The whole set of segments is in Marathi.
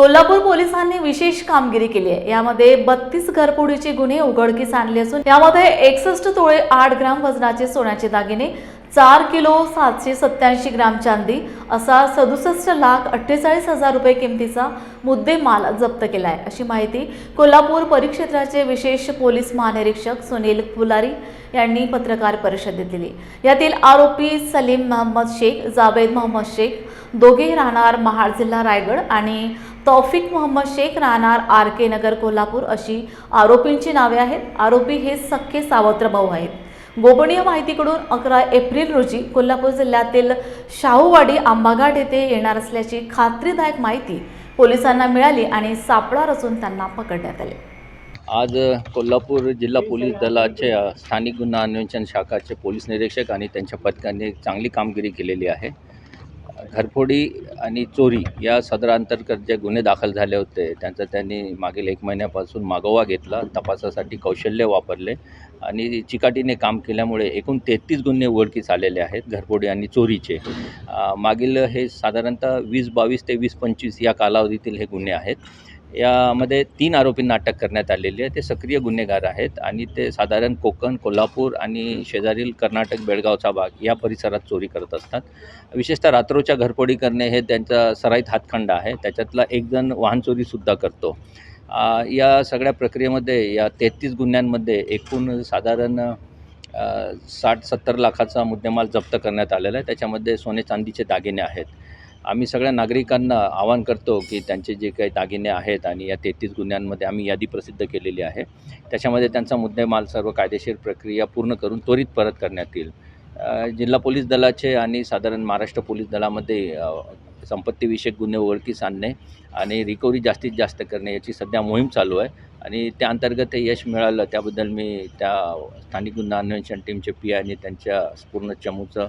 कोल्हापूर पोलिसांनी विशेष कामगिरी केली आहे. यामध्ये बत्तीस घरफोडीचे गुन्हे उघडकीस आणले असून यामध्ये एकसष्ट तोळे आठ ग्राम वजनाचे सोन्याचे दागिने चार किलो सातशे सत्याऐंशी ग्राम चांदी असा सदुसष्ट लाख अठ्ठेचाळीस हजार रुपये किमतीचा मुद्देमाल जप्त केला आहे अशी माहिती कोल्हापूर परिक्षेत्राचे विशेष पोलीस महानिरीक्षक सुनील फुलारी यांनी पत्रकार परिषदेत दिली. यातील आरोपी सलीम मोहम्मद शेख जावेद मोहम्मद शेख दोघे राहणार महाड जिल्हा रायगड आणि तौफिक मोहम्मद शेख राहणार आर के नगर कोल्हापूर अशी आरोपींची नावे आहेत. आरोपी हे सख्खे सावत्र भाऊ आहेत. गोपनीय माहितीकडून अकरा एप्रिल रोजी कोल्हापूर जिल्ह्यातील शाहूवाडी आंबाघाट येथे येणार असल्याची खात्रीदायक माहिती पोलिसांना मिळाली आणि सापळा रचून त्यांना पकडण्यात आले. आज कोल्हापूर जिल्हा पोलीस दलाच्या स्थानिक गुन्हा अन्वेषण शाखाचे पोलीस निरीक्षक आणि त्यांच्या पथकाने चांगली कामगिरी केलेली आहे. घरफोडी आणि चोरी या सदरांतर्गत जे गुन्हे दाखल झाले होते त्यांचा त्यांनी मागील एक महिन्यापासून मागोवा घेतला तपासासाठी कौशल्य वापरले आणि चिकाटीने काम केल्यामुळे एकूण तेहतीस गुन्हे उघडकीस आलेले आहेत घरफोडी आणि चोरीचे. मागील हे साधारणतः वीस बावीस ते वीस पंचवीस या कालावधीतील हे गुन्हे आहेत. यामध्ये तीन आरोपींना अटक करण्यात आलेली आहे. ते सक्रिय गुन्हेगार आहेत आणि ते साधारण कोकण कोल्हापूर आणि शेजारील कर्नाटक बेळगावचा भाग या परिसरात चोरी करत असतात. विशेषतः रात्रोच्या घरपोडी करणे हे त्यांचा सराईत हातखंडा आहे. त्याच्यातला एकजण वाहन चोरीसुद्धा करतो. या सगळ्या प्रक्रियेमध्ये या तेहतीस गुन्ह्यांमध्ये एकूण साधारण साठ सत्तर लाखाचा मुद्देमाल जप्त करण्यात आलेला आहे. त्याच्यामध्ये सोने चांदीचे दागिने आहेत. आम्ही सगळ्या नागरिकांना आवाहन करतो की त्यांचे जे काही दागिने आहेत आणि या तेहतीस गुन्ह्यांमध्ये आम्ही यादी प्रसिद्ध केलेली आहे. त्याच्यामध्ये त्यांचा मुद्देमाल सर्व कायदेशीर प्रक्रिया पूर्ण करून त्वरित परत करण्यात येईल. जिल्हा पोलीस दलाचे आणि साधारण महाराष्ट्र पोलीस दलामध्ये संपत्तीविषयक गुन्हे ओळखीस आणणे आणि रिकव्हरी जास्तीत जास्त करणे याची सध्या मोहीम चालू आहे. आणि त्या अंतर्गत हे यश मिळालं त्याबद्दल मी त्या स्थानिक गुन्हा अन्वेषण टीमचे पी आणि त्यांच्या पूर्ण चमूचं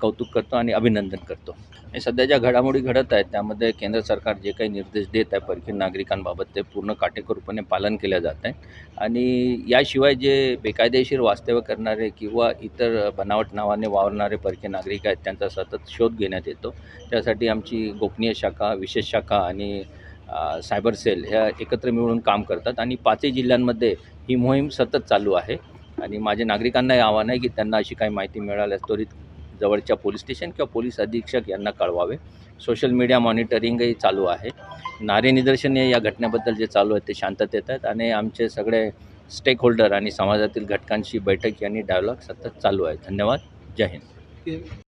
कौतुक करतो आणि अभिनंदन करतो. आणि सध्या ज्या घडामोडी घडत आहेत त्यामध्ये केंद्र सरकार जे काही निर्देश देत आहे परकीय नागरिकांबाबत ते पूर्ण काटेकोरपणे पालन केलं जात आहे आणि याशिवाय जे बेकायदेशीर वास्तव्य करणारे किंवा इतर बनावट नावाने वावरणारे परकीय नागरिक आहेत त्यांचा सतत शोध घेण्यात येतो. त्यासाठी आमची गोपनीय शाखा विशेष शाखा आणि सायबर सेल ह्या एकत्र मिळून काम करतात. आणि पाचही जिल्ह्यांमध्ये ही मोहीम सतत चालू आहे. आणि माझ्या नागरिकांना हे आव्हान आहे की त्यांना अशी काही माहिती मिळाल्यास त्वरित जवळच्या पोलीस स्टेशन किंवा पोलीस अधीक्षक यांना कळवावे. सोशल मीडिया मॉनिटरिंगही चालू आहे. नारे निदर्शने या घटनेबद्दल जे चालू आहे ते शांततेत आहेत आणि आमचे सगळे स्टेक होल्डर आणि समाजातील घटकांशी बैठक यांनी डायलॉग सतत चालू आहे. धन्यवाद. जय हिंद.